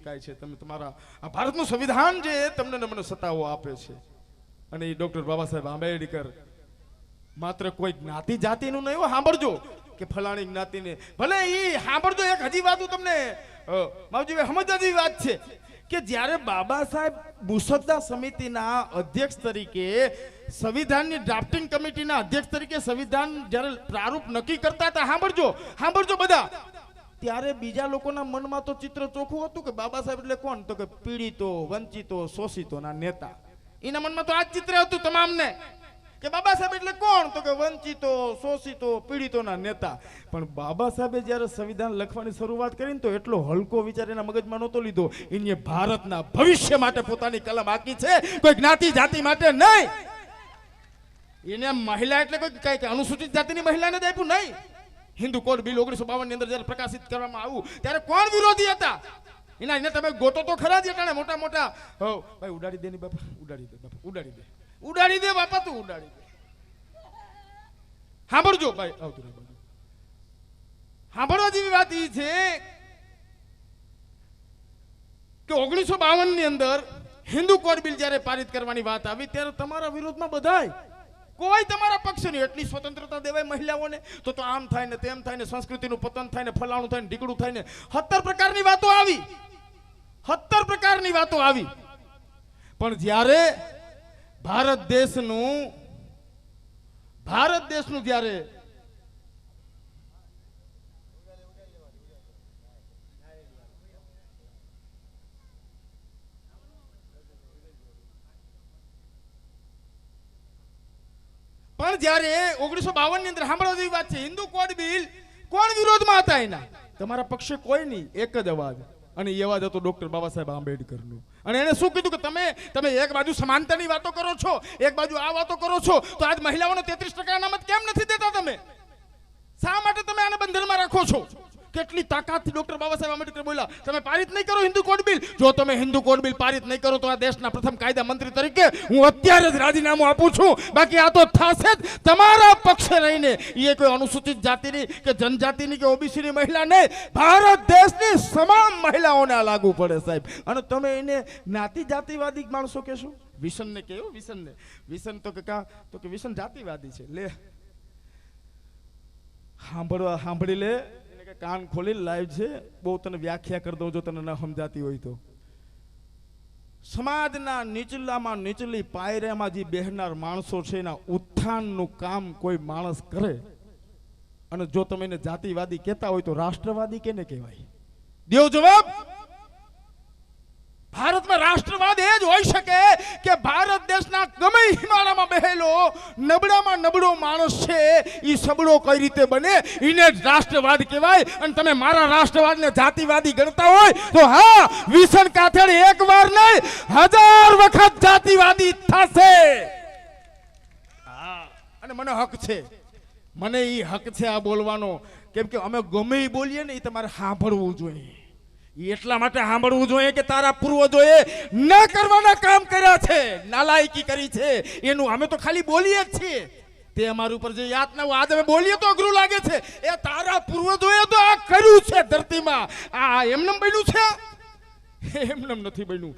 શકાય છે. તમે તમારા આ ભારતનું સંવિધાન જે તમને ને મને સત્તાઓ આપે છે. અને એ ડોક્ટર બાબા સાહેબ આંબેડકર માત્ર કોઈ જ્ઞાતિ જાતિનું નહીં સાંભળજો કે ફલાણી જ્ઞાતિને. ભલે એ સાંભળજો, એક હજી વાત હું તમને માવજી સમજવા જેવી વાત છે કે જ્યારે બાબા સાહેબ મુસદ્દા સમિતિના અધ્યક્ષ તરીકે, સંવિધાનની ડ્રાફ્ટિંગ કમિટીના અધ્યક્ષ તરીકે સંવિધાન જ્યારે પ્રારૂપ નક્કી કરતા હતા, સાંભળજો સાંભળજો બધા. ત્યારે બીજા લોકોના મનમાં તો ચિત્ર ચોખ્ખું હતું કે બાબા સાહેબ એટલે કોણ? તો કે પીડિતો, વંચિતો શોષિતોના નેતા. એના મનમાં તો આ ચિત્ર હતું તમામને. કે બાબા સાહેબ એટલે કોણ? તો કે વંચિતો, શોષિતો પીડિતોના નેતા. પણ બાબા સાહેબે જ્યારે સંવિધાન લખવાની શરૂઆત કરી ને તો એટલો હલકો વિચાર એના મગજમાં નહોતો લીધો. એને ભારતના ભવિષ્ય માટે પોતાની કલમ આકી છે. કોઈ જ્ઞાતિ જાતિ માટે નહીં. એને મહિલા એટલે કોઈ કઈ અનુસૂચિત જાતિની મહિલાને જ આપ્યું નહીં. હિન્દુ કોડ બિલ ઓગણીસો બાવનની અંદર જ્યારે પ્રકાશિત કરવામાં આવ્યું, ત્યારે કોણ વિરોધી હતા? એના એને તમે ગોતો તો ખરા જ એટાણે મોટા મોટા ભાઈ, ઉડાડી દે ને બાપા, ઉડાડી દે, બાપા, ઉડાડી દે. ઉડાડી દે બાપા તું ઉડાડી દે. સાંભળજો, ભાઈ, આવતું સાંભળવા જેવી વાત એ છે કે ઓગણીસો બાવનની અંદર હિન્દુ કોડ બિલ જ્યારે પારિત કરવાની વાત આવી, ત્યારે તમારા વિરોધમાં બધાય કોઈ તમારા પક્ષની એટલી સ્વતંત્રતા દેવાય મહિલાઓને? તો તો આમ થાય ને તેમ થાય ને સંસ્કૃતિનું પતન થાય ને ફલાણું થાય ને ઢીકડું થાય ને સત્તર પ્રકારની વાતો આવી. સત્તર પ્રકારની વાતો આવી. પણ જ્યારે ભારત દેશનું ભારત દેશનું જ્યારે પણ જ્યારે ઓગણીસો બાવનની અંદર સાંભળવા જેવી વાત છે, હિન્દુ કોડ બિલ કોણ વિરોધમાં હતા એના? તમારા પક્ષે કોઈ નહીં, એક જ અવાજ. અને એ અવાજ હતો ડોક્ટર બાબા સાહેબ આંબેડકરનું. અને એને શું કીધું કે તમે તમે એક બાજુ સમાનતાની વાતો કરો છો, એક બાજુ આ વાતો કરો છો, તો આજ મહિલાઓને તેત્રીસ ટકા અનામત કેમ નથી દેતા તમે? શા માટે તમે આને બંધનમાં રાખો છો? કેટલી તાકાતથી ડોક્ટર બાબા સાહેબ આંબેડકર બોલ્યા, તમે પારિત નહીં કરો હિન્દુ કોડ બિલ. જો તમે હિન્દુ કોડ બિલ પારિત નહીં કરો, તો આ દેશના પ્રથમ કાયદા મંત્રી તરીકે હું અત્યારે જ રાજીનામું આપું છું. બાકી આ તો થશે જ તમારા પક્ષે રહીને. એ કોઈ અનુસૂચિત જાતિની કે જનજાતિની કે ઓબીસીની મહિલા નહીં ભારત દેશની તમામ મહિલાઓને આ લાગુ પડે સાહેબ. અને તમે એને જ્ઞાતિ જાતિવાદી માણસો કહેશો? વિસનને કહ્યું વિસનને. વિસન તો કે કા તો કે વિસન જાતિવાદી છે. લે. સાંભળવા સાંભળી લે. કે કાન ખોલી લાઈવ છે, બહુ તને વ્યાખ્યા કરી દઉં જો તને ન સમજાતી હોય તો. સમાજના નીચલામાં નીચલી પાયરેમાં જે બેહનાર માણસો છે, એના ઉત્થાનનું કામ કોઈ માણસ કરે. અને જો તમે જાતિવાદી કહેતા હોય તો રાષ્ટ્રવાદી કેને કહેવાય? દેવ જવાબ ભારતમાં રાષ્ટ્રવાદ એ જ હોઈ શકે કે ભારત દેશના ગમે હિમાલયમાં બેહેલો, નબળામાં નબળો માણસ છે એ સબળો કઈ રીતે બને? એને રાષ્ટ્રવાદ કહેવાય. અને તમે મારા રાષ્ટ્રવાદને જાતિવાદી ગણતા હોય, તો હા, વિસન કાથેડ એક વાર નહીં, હજાર વખત જાતિવાદી થશે. હા, અને મને હક છે. મને એ હક છે આ બોલવાનો. કેમ કે અમે ગમે બોલીએ ને એ તમારે સાંભળવું જોઈએ. એટલા માટે સાંભળવું જોઈએ કે તારા પૂર્વજોએ ન કરવાના કામ કર્યા છે, નાલાયકી કરી છે. એનું અમે તો ખાલી બોલીએ જ છીએ. તે અમારું ઉપર જે યાદ ના આજે અમે બોલીએ તો અઘરું લાગે છે. એ તારા પૂર્વજોએ તો આ કર્યું છે ધરતીમાં. આ એમનેમ બન્યું છે? એમનેમ નથી બન્યું.